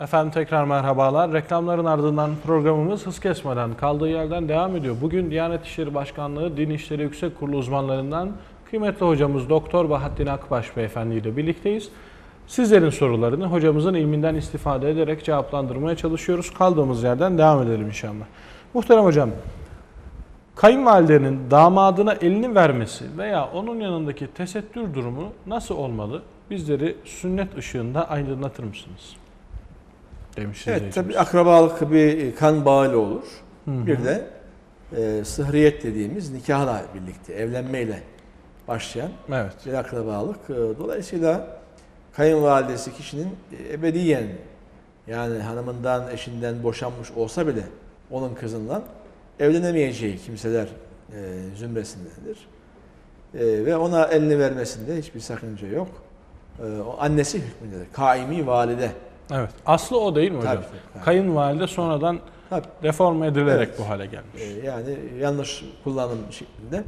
Efendim tekrar merhabalar. Reklamların ardından programımız hız kesmeden kaldığı yerden devam ediyor. Bugün Diyanet İşleri Başkanlığı Din İşleri Yüksek Kurulu uzmanlarından kıymetli hocamız Doktor Bahattin Akbaş Beyefendi ile birlikteyiz. Sizlerin sorularını hocamızın ilminden istifade ederek cevaplandırmaya çalışıyoruz. Kaldığımız yerden devam edelim inşallah. Muhterem hocam, kayınvalidenin damadına elini vermesi veya onun yanındaki tesettür durumu nasıl olmalı? Bizleri sünnet ışığında aydınlatır mısınız? Demiş Evet tabi akrabalık bir kan bağıyla olur. Bir de e, sıhriyet dediğimiz nikahla birlikte, evlenmeyle başlayan Evet. bir akrabalık. E, Dolayısıyla kayınvalidesi kişinin e, ebediyen yani hanımından, eşinden boşanmış olsa bile onun kızından evlenemeyeceği kimseler e, zümresindendir. E, ve ona elini vermesinde hiçbir sakınca yok. E, o annesi hükmündedir. Kaimi valide. Evet. Aslı o değil mi hocam? Tabii, tabii. Kayınvalide sonradan Tabii. reform edilerek Evet. bu hale gelmiş. E, yani yanlış kullanım şeklinde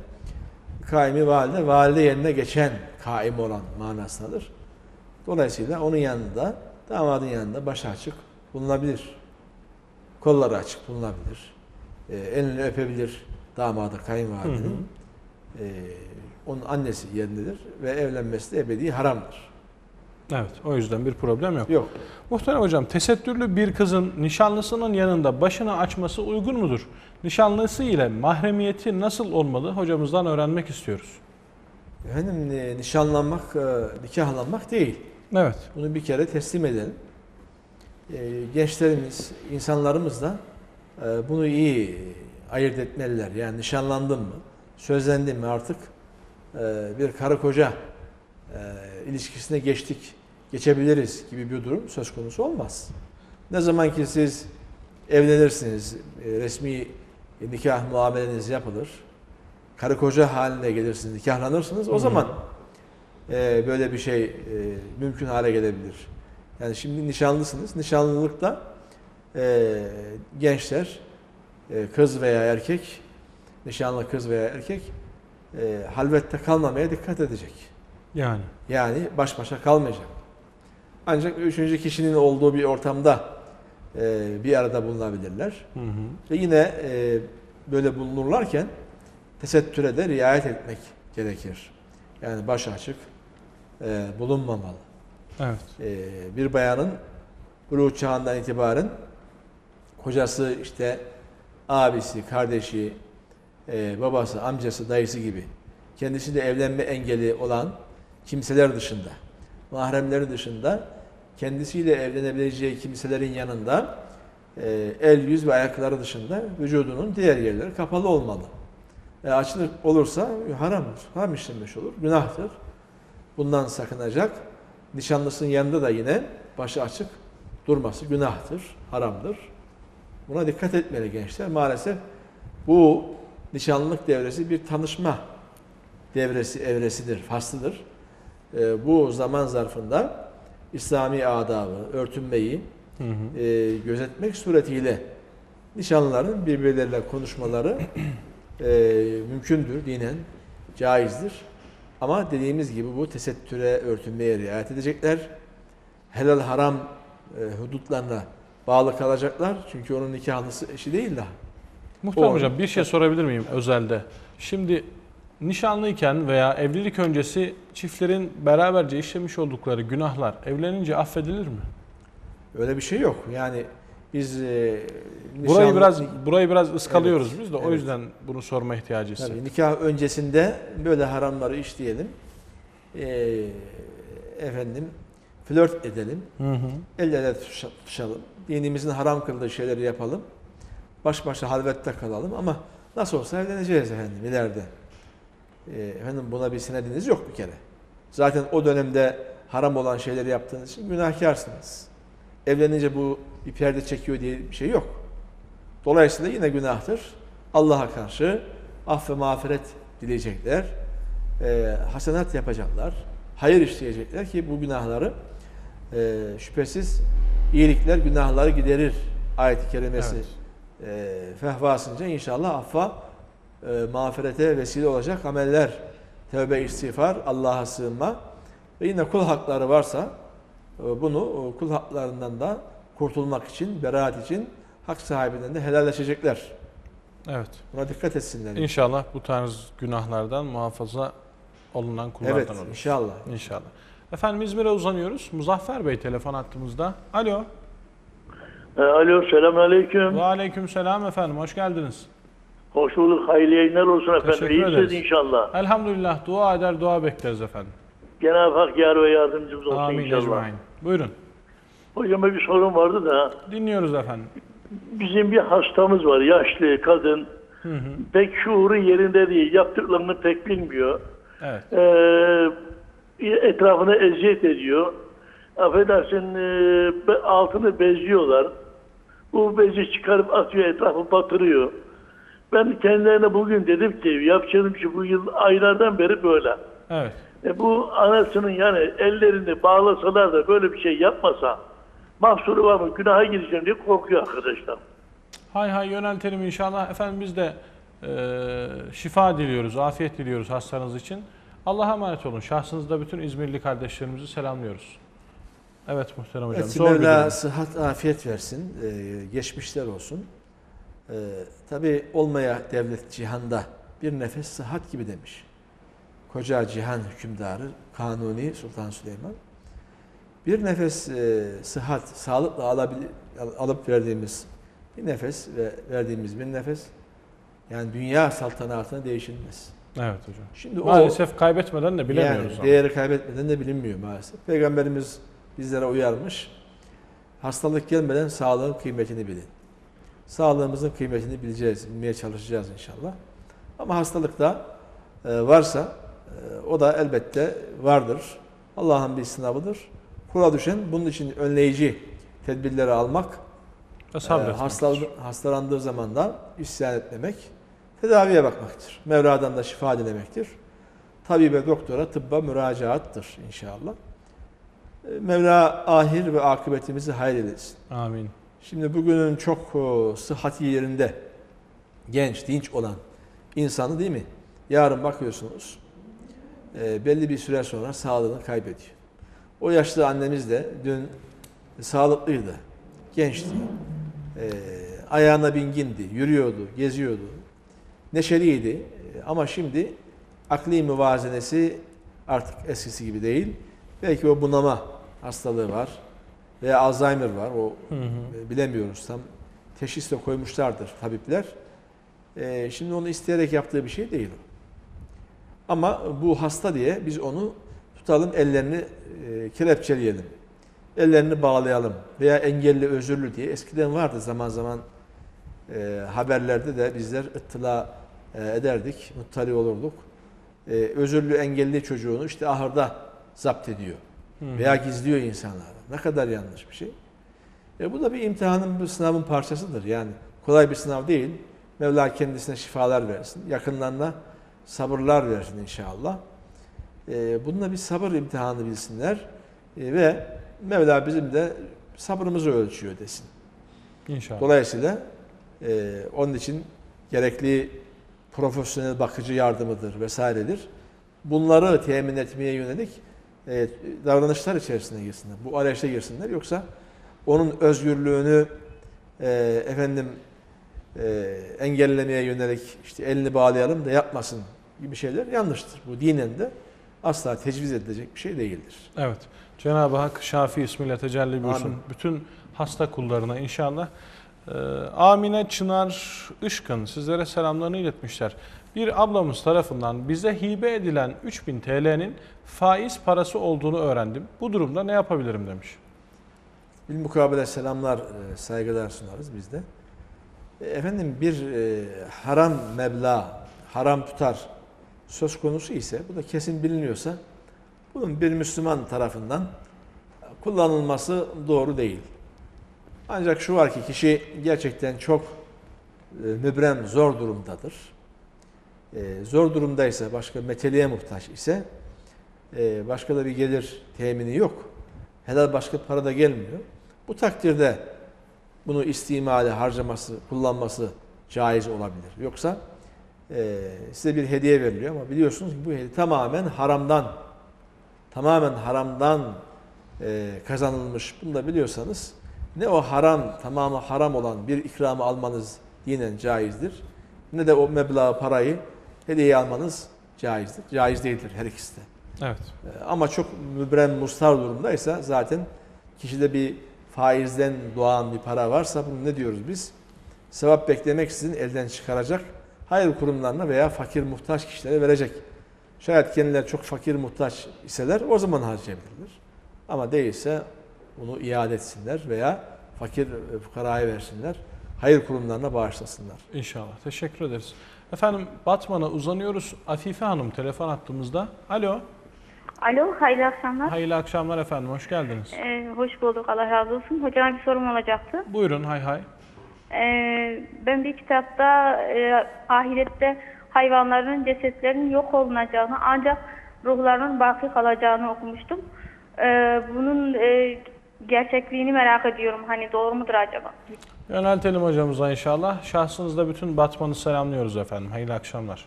kaimi valide, valide yerine geçen kaim olan manasındadır. Dolayısıyla onun yanında, damadın yanında başı açık bulunabilir. Kolları açık bulunabilir. E, elini öpebilir damadı kayınvalidenin. E, onun annesi yerindedir ve evlenmesi de ebedi haramdır. Evet. O yüzden bir problem yok. Yok. Muhterem hocam, tesettürlü bir kızın nişanlısının yanında başını açması uygun mudur? Nişanlısı ile mahremiyeti nasıl olmalı? Hocamızdan öğrenmek istiyoruz. Efendim e, nişanlanmak, e, nikahlanmak değil. Evet. Bunu bir kere teslim edelim. Ee, gençlerimiz, insanlarımız da e, bunu iyi ayırt etmeliler. Yani nişanlandım mı, sözlendim mi artık e, bir karı koca e, ilişkisine geçtik, geçebiliriz gibi bir durum söz konusu olmaz. Ne zaman ki siz evlenirsiniz, e, resmi nikah muameleniz yapılır, karı koca haline gelirsiniz, nikahlanırsınız, o zaman e, böyle bir şey e, mümkün hale gelebilir. Yani şimdi nişanlısınız. Nişanlılıkta e, gençler, e, kız veya erkek, nişanlı kız veya erkek e, halvette kalmamaya dikkat edecek. Yani. Yani baş başa kalmayacak. Ancak üçüncü kişinin olduğu bir ortamda e, bir arada bulunabilirler. Hı hı. Ve yine e, böyle bulunurlarken tesettüre de riayet etmek gerekir. Yani baş açık e, bulunmamalı. Evet. E, bir bayanın buluğ çağından itibaren kocası işte abisi, kardeşi, e, babası, amcası, dayısı gibi kendisiyle evlenme engeli olan kimseler dışında, mahremleri dışında kendisiyle evlenebileceği kimselerin yanında e, el, yüz ve ayakları dışında vücudunun diğer yerleri kapalı olmalı. E, açılır olursa haramdır, haram işlenmiş olur, günahtır. Bundan sakınacak. Nişanlısının yanında da yine başı açık durması günahtır, haramdır. Buna dikkat etmeli gençler. Maalesef bu nişanlılık devresi bir tanışma devresi, evresidir, faslıdır. E, bu zaman zarfında İslami adabı, örtünmeyi Hı hı. e, gözetmek suretiyle nişanlıların birbirleriyle konuşmaları e, mümkündür, dinen caizdir. Ama dediğimiz gibi bu tesettüre, örtünmeye riayet edecekler. Helal haram e, hudutlarına bağlı kalacaklar. Çünkü onun nikahlısı eşi değil daha. Muhterem O- hocam bir şey sorabilir miyim özelde? Şimdi nişanlıyken veya evlilik öncesi çiftlerin beraberce işlemiş oldukları günahlar evlenince affedilir mi? Öyle bir şey yok. Yani biz e, Burayı nişanlı- biraz burayı biraz ıskalıyoruz Evet, biz de o evet. yüzden bunu sorma ihtiyacı Tabii, hissettim. nikah öncesinde böyle haramları işleyelim. E, efendim flört edelim. Hı hı. El ele tutuşa- tutuşalım. Dinimizin haram kıldığı şeyleri yapalım. Baş başa halvette kalalım ama nasıl olsa evleneceğiz efendim ileride. Ee, efendim buna bir senediniz yok bir kere. Zaten o dönemde haram olan şeyleri yaptığınız için günahkarsınız. Evlenince bu bir perde çekiyor diye bir şey yok. Dolayısıyla yine günahtır. Allah'a karşı af ve mağfiret dileyecekler. Ee, hasenat yapacaklar. Hayır işleyecekler ki bu günahları e, şüphesiz iyilikler günahları giderir. Ayet-i kerimesi Evet. e, fehvasınca inşallah affa e, mağfirete vesile olacak ameller, tövbe istiğfar, Allah'a sığınma ve yine kul hakları varsa e, bunu e, kul haklarından da kurtulmak için, beraat için hak sahibinden de helalleşecekler. Evet. Buna dikkat etsinler. İnşallah bu tarz günahlardan muhafaza olunan kullardan Evet, olur. inşallah. İnşallah. Efendim İzmir'e uzanıyoruz. Muzaffer Bey telefon attığımızda. Alo. E, Alo, selamünaleyküm. Ve aleyküm selam efendim. Hoş geldiniz. Hoş bulduk, hayırlı yayınlar olsun efendim. Teşekkür İyisiniz ederiz. inşallah. Elhamdülillah dua eder dua bekleriz efendim. Cenab-ı Hak yar ve yardımcımız olsun Amin inşallah. ecmain. Buyurun. Hocama bir sorun vardı da, Dinliyoruz efendim. bizim bir hastamız var, yaşlı kadın. Pek şuuru yerinde değil, yaptıklarını pek bilmiyor. Evet. Ee, etrafına eziyet ediyor. Affedersin, e, be- altını beziyorlar. Bu bezi çıkarıp atıyor, etrafı batırıyor. Ben kendilerine bugün dedim ki, yapacağım ki bu yıl aylardan beri böyle. Evet. E bu anasının yani ellerini bağlasalar da böyle bir şey yapmasa mahsuru var mı günaha gireceğim diye korkuyor arkadaşlar. Hay hay yöneltelim inşallah. Efendim biz de e, şifa diliyoruz, afiyet diliyoruz hastanız için. Allah'a emanet olun. Şahsınızda bütün İzmirli kardeşlerimizi selamlıyoruz. Evet muhterem hocam. Bir Mevla sıhhat, afiyet versin. Ee, geçmişler olsun. Ee, Tabi olmaya devlet cihanda bir nefes sıhhat gibi demiş. Koca cihan hükümdarı Kanuni Sultan Süleyman. Bir nefes e, sıhhat, sağlıkla alabil- alıp verdiğimiz bir nefes ve verdiğimiz bir nefes yani dünya saltanatına değişilmez. Evet hocam. Şimdi Maalesef kaybetmeden de bilemiyoruz. yani değeri kaybetmeden de bilinmiyor maalesef. Peygamberimiz bizlere uyarmış. Hastalık gelmeden sağlığın kıymetini bilin. Sağlığımızın kıymetini bileceğiz, bilmeye çalışacağız inşallah. Ama hastalık da e, varsa e, o da elbette vardır. Allah'ın bir sınavıdır. Kula düşen bunun için önleyici tedbirleri almak, e, hastalan- hastalandığı zaman da isyan etmemek, tedaviye bakmaktır. Mevla'dan da şifa dilemektir. Tabibe, doktora, tıbba müracaattır inşallah. Mevla ahir ve akıbetimizi hayır eylesin. Amin. Şimdi bugünün çok e, sıhhati yerinde genç, dinç olan insanı değil mi? Yarın bakıyorsunuz e, belli bir süre sonra sağlığını kaybediyor. O yaşlı annemiz de dün sağlıklıydı, gençti. E, ayağına bingindi, yürüyordu, geziyordu. Neşeliydi ama şimdi akli müvazenesi artık eskisi gibi değil. Belki o bunama hastalığı var veya Alzheimer var. O e, bilemiyoruz tam. Teşhis de koymuşlardır tabipler. E, şimdi onu isteyerek yaptığı bir şey değil o. Ama bu hasta diye biz onu tutalım ellerini e, kelepçeleyelim. Ellerini bağlayalım veya engelli özürlü diye eskiden vardı zaman zaman e, haberlerde de bizler ıttıla e, ederdik, muttali olurduk. E, özürlü engelli çocuğunu işte ahırda zapt ediyor veya gizliyor insanlar. Ne kadar yanlış bir şey. E, bu da bir imtihanın, bir sınavın parçasıdır. Yani kolay bir sınav değil. Mevla kendisine şifalar versin. Yakınlarına sabırlar versin inşallah. E, bununla bir sabır imtihanı bilsinler. E, ve Mevla bizim de sabrımızı ölçüyor desin. İnşallah. Dolayısıyla e, onun için gerekli profesyonel bakıcı yardımıdır vesairedir. Bunları temin etmeye yönelik e, davranışlar içerisine girsinler. Bu arayışa girsinler. Yoksa onun özgürlüğünü e, efendim e, engellemeye yönelik işte elini bağlayalım da yapmasın gibi şeyler yanlıştır. Bu dinen de asla tecviz edilecek bir şey değildir. Evet. Cenab-ı Hak Şafi ismiyle tecelli buyursun. Bütün hasta kullarına inşallah. Ee, Amine Çınar Işkın sizlere selamlarını iletmişler. Bir ablamız tarafından bize hibe edilen 3000 TL'nin faiz parası olduğunu öğrendim. Bu durumda ne yapabilirim demiş. Bilmukabele selamlar, e, saygılar sunarız biz de. E, Efendim bir e, haram meblağ, haram tutar söz konusu ise, bu da kesin biliniyorsa, bunun bir Müslüman tarafından kullanılması doğru değil. Ancak şu var ki kişi gerçekten çok e, mübrem, zor durumdadır. E, Zor durumdaysa, başka meteliğe muhtaç ise, e, başka da bir gelir temini yok. Helal başka para da gelmiyor. Bu takdirde bunu istimali, harcaması, kullanması caiz olabilir. Yoksa e, size bir hediye veriliyor ama biliyorsunuz ki bu hediye tamamen haramdan, tamamen haramdan e, kazanılmış. Bunu da biliyorsanız ne o haram, tamamı haram olan bir ikramı almanız dinen caizdir. Ne de o meblağı parayı hediye almanız caizdir. Caiz değildir her ikisi de. Evet. Ee, Ama çok mübrem mustar durumdaysa zaten kişide bir faizden doğan bir para varsa bunu ne diyoruz biz? Sevap beklemeksizin elden çıkaracak, hayır kurumlarına veya fakir muhtaç kişilere verecek. Şayet kendileri çok fakir muhtaç iseler o zaman harcayabilirler. Ama değilse bunu iade etsinler veya fakir e, fukaraya versinler. Hayır kurumlarına bağışlasınlar. İnşallah. Teşekkür ederiz. Efendim Batman'a uzanıyoruz. Afife Hanım telefon attığımızda. Alo. Alo, hayırlı akşamlar. Hayırlı akşamlar efendim. Hoş geldiniz. Ee, hoş bulduk, Allah razı olsun. Hocama bir sorum olacaktı. Buyurun hay hay. Ee, ben bir kitapta e, ahirette hayvanların cesetlerinin yok olunacağını ancak ruhlarının baki kalacağını okumuştum. Ee, bunun e, gerçekliğini merak ediyorum. Hani doğru mudur acaba? Yöneltelim hocamıza inşallah. Şahsınızda bütün Batman'ı selamlıyoruz efendim. Hayırlı akşamlar.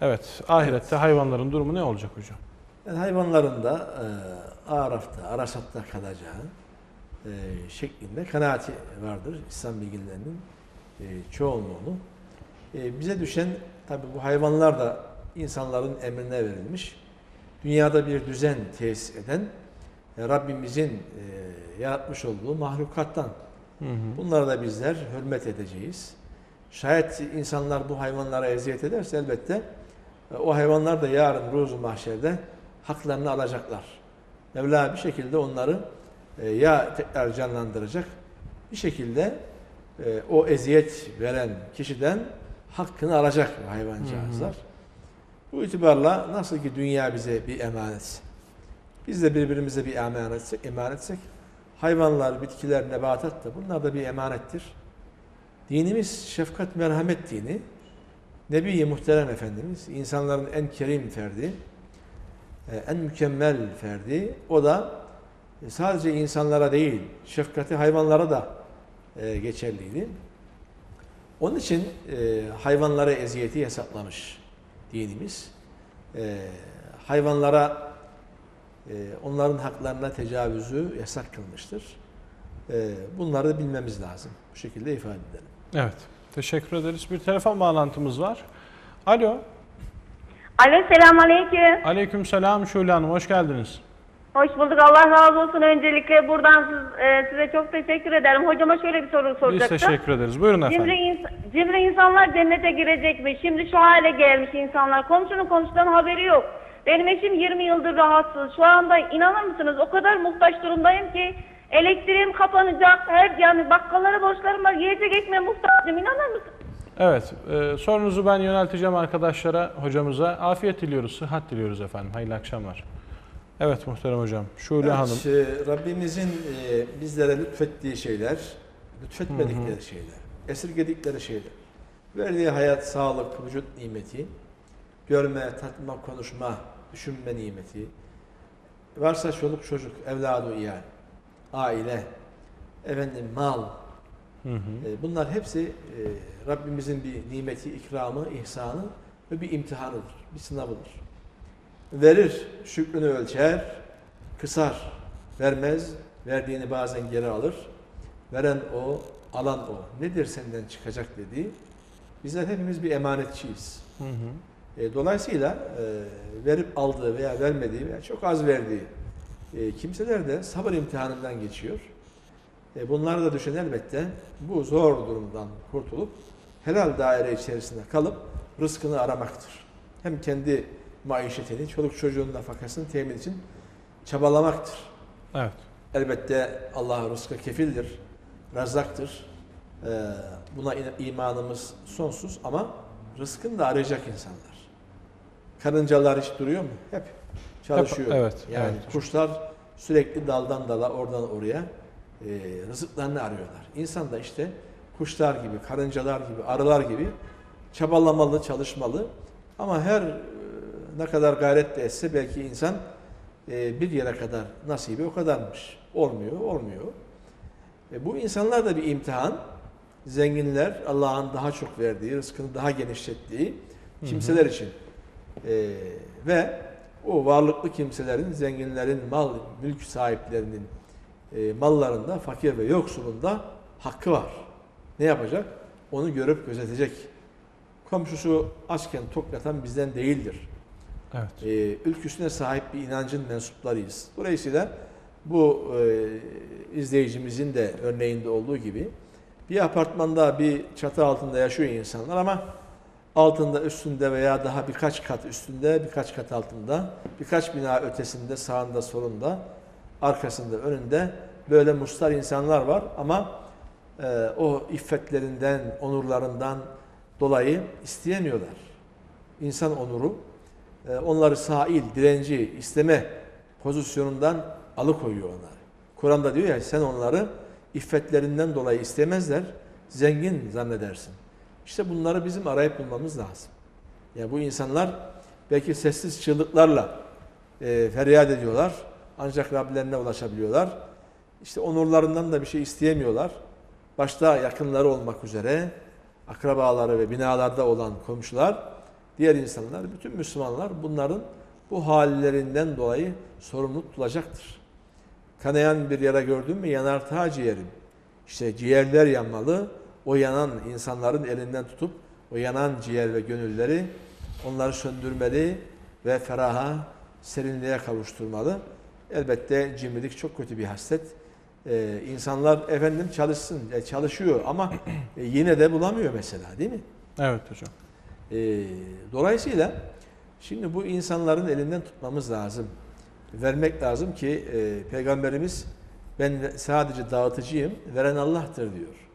Evet, ahirette hayvanların durumu ne olacak hocam? Yani hayvanların da e, Araf'ta, Arasat'ta kalacağı e, şeklinde kanaati vardır İslam bilginlerinin e, çoğunluğunu. E, bize düşen tabi bu hayvanlar da insanların emrine verilmiş. Dünyada bir düzen tesis eden Rabbimizin e, yaratmış olduğu mahlukattan. Bunlara da bizler hürmet edeceğiz. Şayet insanlar bu hayvanlara eziyet ederse elbette e, o hayvanlar da yarın ruzu mahşerde haklarını alacaklar. Mevla bir şekilde onları e, ya tekrar canlandıracak, bir şekilde e, o eziyet veren kişiden hakkını alacak hayvancağızlar. Bu itibarla nasıl ki dünya bize bir emanet, biz de birbirimize bir emanetsek, emanetsek hayvanlar, bitkiler, nebatat da bunlar da bir emanettir. Dinimiz şefkat, merhamet dini. Nebi-i Muhterem Efendimiz, insanların en kerim ferdi, e, en mükemmel ferdi. O da e, sadece insanlara değil, şefkati hayvanlara da e, geçerliydi. Onun için hayvanlara eziyeti yasaklamış dinimiz. Hayvanlara onların haklarına tecavüzü yasak kılmıştır. E, bunları da bilmemiz lazım. Bu şekilde ifade edelim. Evet, teşekkür ederiz. Bir telefon bağlantımız var. Alo. Alo, selamünaleyküm. Aleyküm selam Şule Hanım, hoş geldiniz. Hoş bulduk, Allah razı olsun. Öncelikle buradan siz, e, size çok teşekkür ederim. Hocama şöyle bir soru Biz soracaktım. teşekkür ederiz. Buyurun Cimri, efendim. ins- cimri insanlar cennete girecek mi? Şimdi şu hale gelmiş insanlar. Komşunun komşudan haberi yok. Benim eşim 20 yıldır rahatsız. Şu anda inanır mısınız o kadar muhtaç durumdayım ki elektriğim kapanacak. Her yani bakkallara borçlarım var. Yiyecek ekmeğe muhtacım. İnanır mısınız? Evet, e, sorunuzu ben yönelteceğim arkadaşlara, hocamıza. Afiyet diliyoruz, sıhhat diliyoruz efendim. Hayırlı akşamlar. Evet muhterem hocam. Şule Hanım. Evet, e, Rabbimizin e, bizlere lütfettiği şeyler, lütfetmedikleri şeyler, esirgedikleri şeyler. Verdiği hayat, sağlık, vücut nimeti, görme, tatma, konuşma, düşünme nimeti, varsa çoluk çocuk, evladı iyal, aile, efendim mal, Hı hı. e, bunlar hepsi e, Rabbimizin bir nimeti, ikramı, ihsanı ve bir imtihanıdır, bir sınavıdır. Verir, şükrünü ölçer, kısar, vermez, verdiğini bazen geri alır. Veren o, alan o. Nedir senden çıkacak dediği. Bizler hepimiz bir emanetçiyiz. Hı hı. E, dolayısıyla e, verip aldığı veya vermediği veya çok az verdiği e, kimseler de sabır imtihanından geçiyor. E, bunları da düşen elbette bu zor durumdan kurtulup helal daire içerisinde kalıp rızkını aramaktır. Hem kendi maişetini, çoluk çocuğun nafakasını temin için çabalamaktır. Evet. Elbette Allah rızkı kefildir, razzaktır. Ee, buna imanımız sonsuz ama rızkını da arayacak insanlar. Karıncalar hiç duruyor mu? Hep çalışıyor. Hep- evet, Yani evet. kuşlar sürekli daldan dala, oradan oraya e, rızıklarını arıyorlar. İnsan da işte kuşlar gibi, karıncalar gibi, arılar gibi çabalamalı, çalışmalı. Ama her e, ne kadar gayret de etse belki insan e, bir yere kadar nasibi o kadarmış. Olmuyor, olmuyor. E, bu insanlar da bir imtihan. Zenginler Allah'ın daha çok verdiği, rızkını daha genişlettiği kimseler için. E, ve o varlıklı kimselerin, zenginlerin, mal, mülk sahiplerinin e, mallarında fakir ve yoksulun da hakkı var. Ne yapacak? Onu görüp gözetecek. Komşusu açken tok yatan bizden değildir. Evet. E, ülküsüne sahip bir inancın mensuplarıyız. Dolayısıyla bu e, izleyicimizin de örneğinde olduğu gibi bir apartmanda bir çatı altında yaşıyor insanlar ama altında üstünde veya daha birkaç kat üstünde birkaç kat altında birkaç bina ötesinde sağında solunda arkasında önünde böyle mustar insanlar var ama e, o iffetlerinden onurlarından dolayı isteyemiyorlar. İnsan onuru e, onları sail, direnci, isteme pozisyonundan alıkoyuyor onları. Kur'an'da diyor ya sen onları iffetlerinden dolayı istemezler, zengin zannedersin. İşte bunları bizim arayıp bulmamız lazım. Ya bu insanlar belki sessiz çığlıklarla e, feryat ediyorlar. Ancak Rablerine ulaşabiliyorlar. İşte onurlarından da bir şey isteyemiyorlar. Başta yakınları olmak üzere akrabaları ve binalarda olan komşular, diğer insanlar, bütün Müslümanlar bunların bu hallerinden dolayı sorumlu tutulacaktır. Kanayan bir yara gördün mü yanar ta ciğerim. İşte ciğerler yanmalı. O yanan insanların elinden tutup o yanan ciğer ve gönülleri onları söndürmeli ve feraha, serinliğe kavuşturmalı. Elbette cimrilik çok kötü bir haslet. Ee, insanlar efendim çalışsın, e, çalışıyor ama e, yine de bulamıyor mesela değil mi? Evet hocam. Ee, dolayısıyla şimdi bu insanların elinden tutmamız lazım. Vermek lazım ki e, Peygamberimiz ben sadece dağıtıcıyım, veren Allah'tır diyor.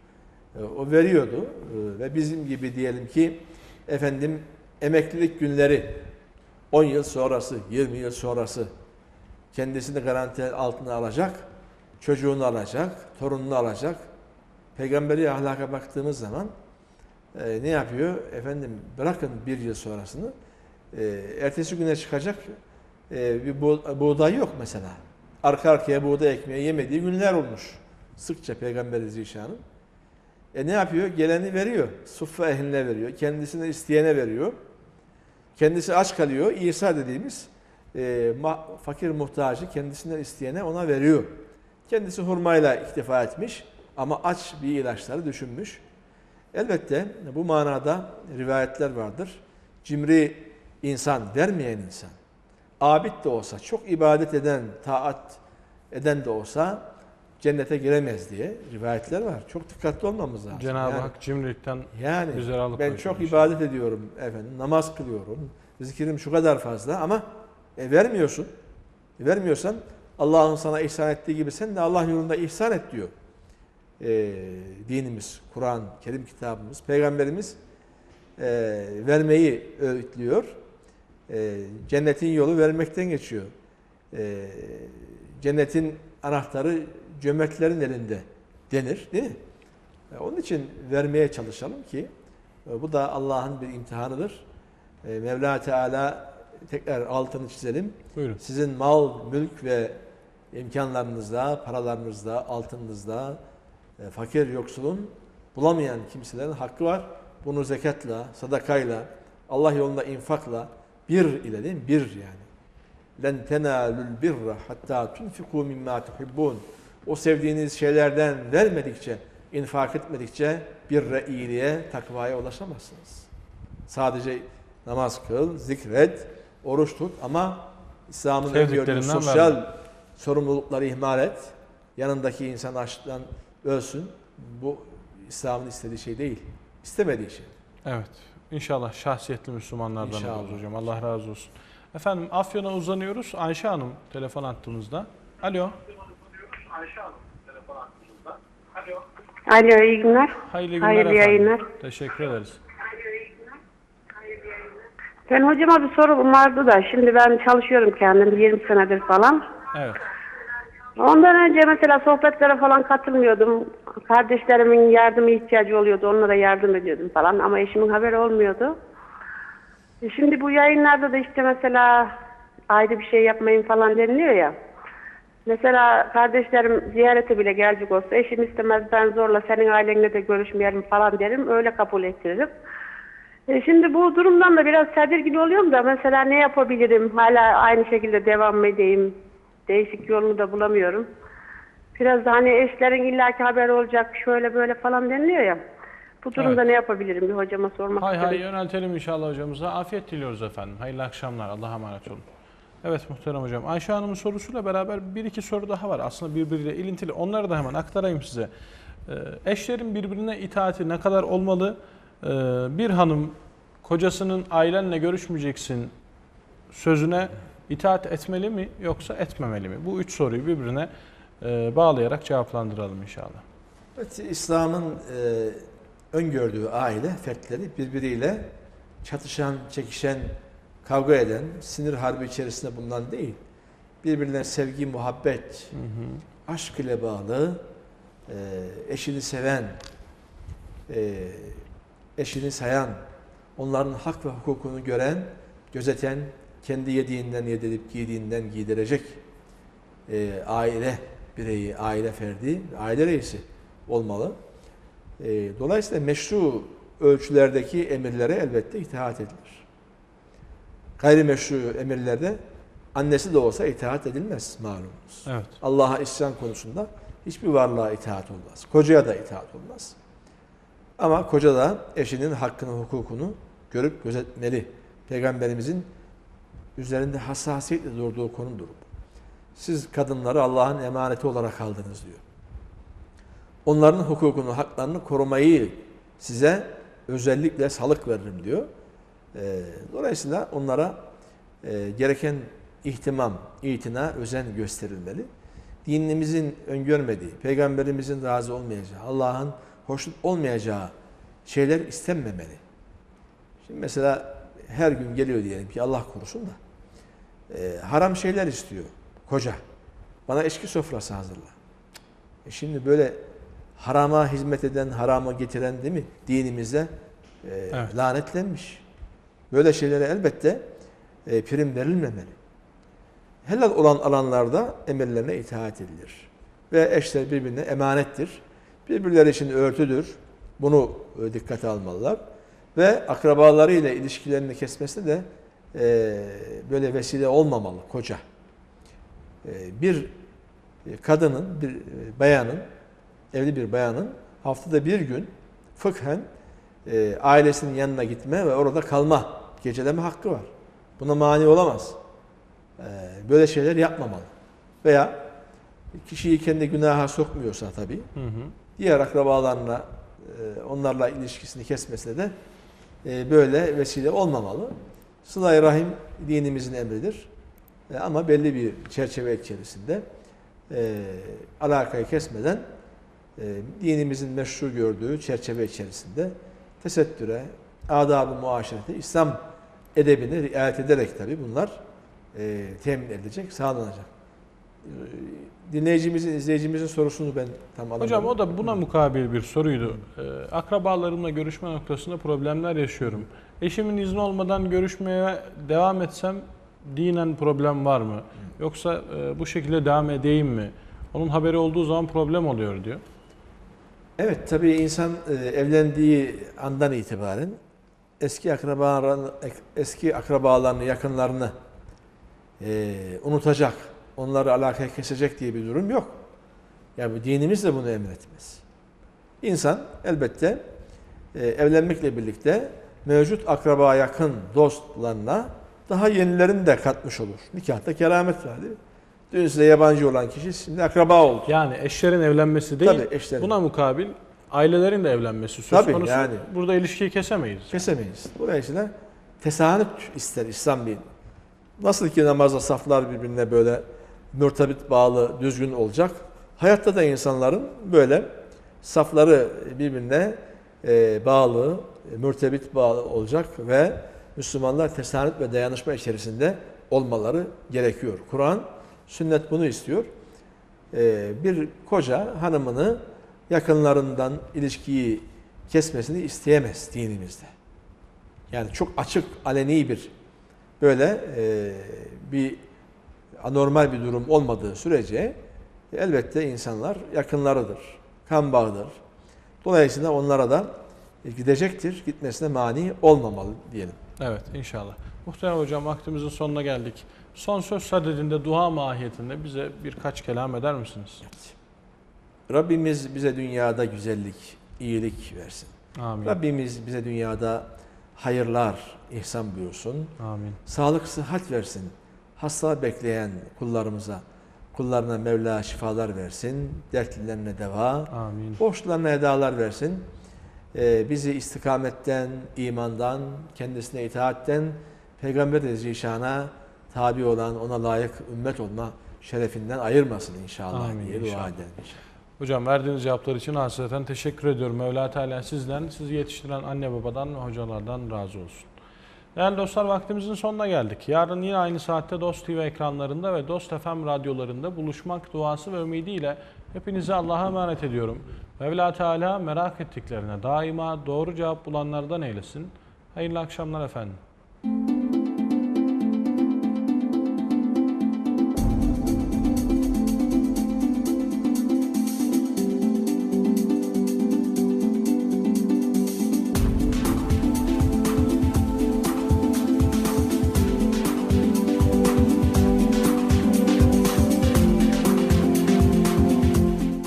E, o veriyordu E, ve bizim gibi diyelim ki efendim emeklilik günleri 10 yıl sonrası, 20 yıl sonrası kendisini garanti altına alacak, çocuğunu alacak, torununu alacak. Peygamberi ahlaka baktığımız zaman e, ne yapıyor? Efendim bırakın bir yıl sonrasını. E, ertesi güne çıkacak e, bir buğ- buğday yok mesela. Arka arkaya buğday ekmeği yemediği günler olmuş. Sıkça Peygamber Zişan'ın. E ne yapıyor? Geleni veriyor. Suffa ehline veriyor. Kendisine isteyene veriyor. Kendisi aç kalıyor. İsa dediğimiz e, fakir muhtacı kendisinden isteyene ona veriyor. Kendisi hurmayla iktifa etmiş ama aç bir ilaçları düşünmüş. Elbette bu manada rivayetler vardır. Cimri insan, vermeyen insan, abid de olsa, çok ibadet eden, taat eden de olsa cennete giremez diye rivayetler var. Çok dikkatli olmamız lazım. Cenab-ı Yani- Hak cimrilikten yani Bizleri ben alıkoysun çok inşallah. ibadet ediyorum efendim, namaz kılıyorum, zikrim şu kadar fazla ama e, vermiyorsun. E, vermiyorsan Allah'ın sana ihsan ettiği gibi sen de Allah yolunda ihsan et diyor. E, dinimiz, Kur'an, Kerim kitabımız, Peygamberimiz e, vermeyi öğütlüyor. E, cennetin yolu vermekten geçiyor. E, cennetin anahtarı cömertlerin elinde denir değil mi? E, Onun için vermeye çalışalım ki e, bu da Allah'ın bir imtihanıdır. E, Mevla Teala tekrar altını çizelim. buyurun. Sizin mal, mülk ve imkanlarınızda, paralarınızda, altınınızda fakir, yoksulun bulamayan kimselerin hakkı var. Bunu zekatla, sadakayla, Allah yolunda infakla, bir ile değil mi? Bir yani. Len tenalul birra hatta tunfiku mimma tuhibbun. O sevdiğiniz şeylerden vermedikçe, infak etmedikçe birre iyiliğe, takvaya ulaşamazsınız. Sadece namaz kıl, zikret, oruç tut ama İslam'ın öngördüğü sosyal verme. sorumlulukları ihmal et. Yanındaki insan açlıktan ölsün. Bu İslam'ın istediği şey değil. İstemediği şey. Evet. İnşallah şahsiyetli Müslümanlardan İnşallah. oluruz hocam. Allah razı olsun. Efendim Afyon'a uzanıyoruz. Ayşe Hanım telefon attığımızda. Alo. Alo iyi günler. Hayırlı günler Hayırlı efendim. yayınlar. Teşekkür ederiz. Ben hocama bir sorum vardı da şimdi ben çalışıyorum kendim 20 senedir falan. Evet. Ondan önce mesela sohbetlere falan katılmıyordum. Kardeşlerimin yardıma ihtiyacı oluyordu. Onlara yardım ediyordum falan ama eşimin haberi olmuyordu. E Şimdi bu yayınlarda da işte mesela ayrı bir şey yapmayın falan deniliyor ya. Mesela kardeşlerim ziyarete bile gelecek olsa eşim istemez ben zorla senin ailenle de görüşmeyelim falan derim. Öyle kabul ettiririm. E şimdi bu durumdan da biraz tedirgin oluyorum da mesela ne yapabilirim? Hala aynı şekilde devam edeyim? Değişik yolunu da bulamıyorum. Biraz da hani eşlerin illaki haber olacak şöyle böyle falan deniliyor ya. Bu durumda Evet. ne yapabilirim bir hocama sormak Hay hay istedim. yöneltelim inşallah hocamıza. Afiyet diliyoruz efendim. Hayırlı akşamlar. Allah'a emanet olun. Evet muhterem hocam. Ayşe Hanım'ın sorusuyla beraber bir iki soru daha var. Aslında birbiriyle ilintili. Onları da hemen aktarayım size. Ee, eşlerin birbirine itaati ne kadar olmalı? Ee, bir hanım kocasının ailenle görüşmeyeceksin sözüne itaat etmeli mi yoksa etmemeli mi? Bu üç soruyu birbirine e, bağlayarak cevaplandıralım inşallah. Evet, İslam'ın e, öngördüğü aile fertleri birbiriyle çatışan, çekişen, kavga eden, sinir harbi içerisinde bulunan değil. Birbirine sevgi, muhabbet, aşk ile bağlı, e, eşini seven, e, eşini sayan, onların hak ve hukukunu gören, gözeten, kendi yediğinden yedirip giydiğinden giydirecek e, aile bireyi, aile ferdi, aile reisi olmalı. E, dolayısıyla meşru ölçülerdeki emirlere elbette itaat edilir. Gayrimeşru emirlerde annesi de olsa itaat edilmez malumunuz. Evet. Allah'a isyan konusunda hiçbir varlığa itaat olmaz. Kocaya da itaat olmaz. Ama koca da eşinin hakkını, hukukunu görüp gözetmeli. Peygamberimizin üzerinde hassasiyetle durduğu konudur. bu. Siz kadınları Allah'ın emaneti olarak aldınız diyor. Onların hukukunu, haklarını korumayı size özellikle salık veririm diyor. Ee, dolayısıyla onlara e, gereken ihtimam, itina, özen gösterilmeli. Dinimizin öngörmediği, peygamberimizin razı olmayacağı, Allah'ın hoşnut olmayacağı şeyler istenmemeli. Şimdi mesela her gün geliyor diyelim ki Allah korusun da e, haram şeyler istiyor koca. Bana eşki sofrası hazırla. E şimdi böyle harama hizmet eden, harama getiren değil mi? Dinimizde e, Evet. lanetlenmiş. Böyle şeylere elbette e, prim verilmemeli. Helal olan alanlarda emirlerine itaat edilir. Ve eşler birbirine emanettir. Birbirleri için örtüdür. Bunu e, dikkate almalılar. Ve akrabalarıyla ilişkilerini kesmesi de e, böyle vesile olmamalı koca. E, bir kadının, bir e, bayanın, evli bir bayanın haftada bir gün fıkhen e, ailesinin yanına gitme ve orada kalma, geceleme hakkı var. Buna mani olamaz. E, böyle şeyler yapmamalı. Veya kişiyi kendi günaha sokmuyorsa tabii, Hı hı. diğer akrabalarına e, onlarla ilişkisini kesmesine de e, böyle vesile olmamalı. Sıla-i Rahim dinimizin emridir. E, Ama belli bir çerçeve içerisinde e, alakayı kesmeden dinimizin meşru gördüğü çerçeve içerisinde tesettüre, adab-ı muaşerete, İslam edebini riayet ederek tabi bunlar e, temin edilecek, sağlanacak. E, dinleyicimizin, izleyicimizin sorusunu ben tam anlamadım. Hocam o da buna mukabil bir soruydu. Ee, akrabalarımla görüşme noktasında problemler yaşıyorum. Eşimin izni olmadan görüşmeye devam etsem dinen problem var mı? Yoksa e, bu şekilde devam edeyim mi? Onun haberi olduğu zaman problem oluyor diyor. Evet tabii insan e, evlendiği andan itibaren eski akrabalarını, eski akrabalarını, yakınlarını e, unutacak, onları alakayı kesecek diye bir durum yok. Yani dinimiz de bunu emretmez. İnsan elbette e, evlenmekle birlikte mevcut akraba yakın dostlarına daha yenilerini de katmış olur. Nikahta keramet var değil mi? Dün size yabancı olan kişi şimdi akraba oldu. Yani eşlerin evlenmesi değil, Tabii, eşlerin. buna mukabil ailelerin de evlenmesi söz Tabii, konusu. yani. Burada ilişkiyi kesemeyiz. kesemeyiz. Dolayısıyla tesanüt ister İslam dini. Nasıl ki namazda saflar birbirine böyle mürtabit bağlı, düzgün olacak. Hayatta da insanların böyle safları birbirine e, bağlı, mürtebit bağlı olacak ve Müslümanlar tesanüt ve dayanışma içerisinde olmaları gerekiyor. Kur'an, sünnet bunu istiyor. E, bir koca hanımını yakınlarından ilişkiyi kesmesini isteyemez dinimizde. Yani çok açık, aleni bir böyle e, bir anormal bir durum olmadığı sürece elbette insanlar yakınlarıdır, kan bağıdır. Dolayısıyla onlara da gidecektir, gitmesine mani olmamalı diyelim. Evet inşallah. Muhterem hocam vaktimizin sonuna geldik. Son söz sadedinde dua mahiyetinde bize birkaç kelam eder misiniz? Rabbimiz bize dünyada güzellik, iyilik versin. Amin. Rabbimiz bize dünyada hayırlar ihsan buyursun. Amin. Sağlık, sıhhat versin. Hasta bekleyen kullarımıza, kullarına Mevla şifalar versin. Dertlilerine deva, Amin. borçlularına edalar versin. Ee, bizi istikametten, imandan, kendisine itaatten, Peygamber Zişan'a tabi olan, ona layık ümmet olma şerefinden ayırmasın inşallah Amin, diye dua inşallah. edelim inşallah. Hocam verdiğiniz cevaplar için hasreten teşekkür ediyorum. Mevla Teala sizden, sizi yetiştiren anne babadan ve hocalardan razı olsun. Değerli dostlar vaktimizin sonuna geldik. Yarın yine aynı saatte Dost TV ekranlarında ve Dost FM radyolarında buluşmak duası ve ümidiyle hepinizi Allah'a emanet ediyorum. Mevla Teala merak ettiklerine daima doğru cevap bulanlardan eylesin. Hayırlı akşamlar efendim.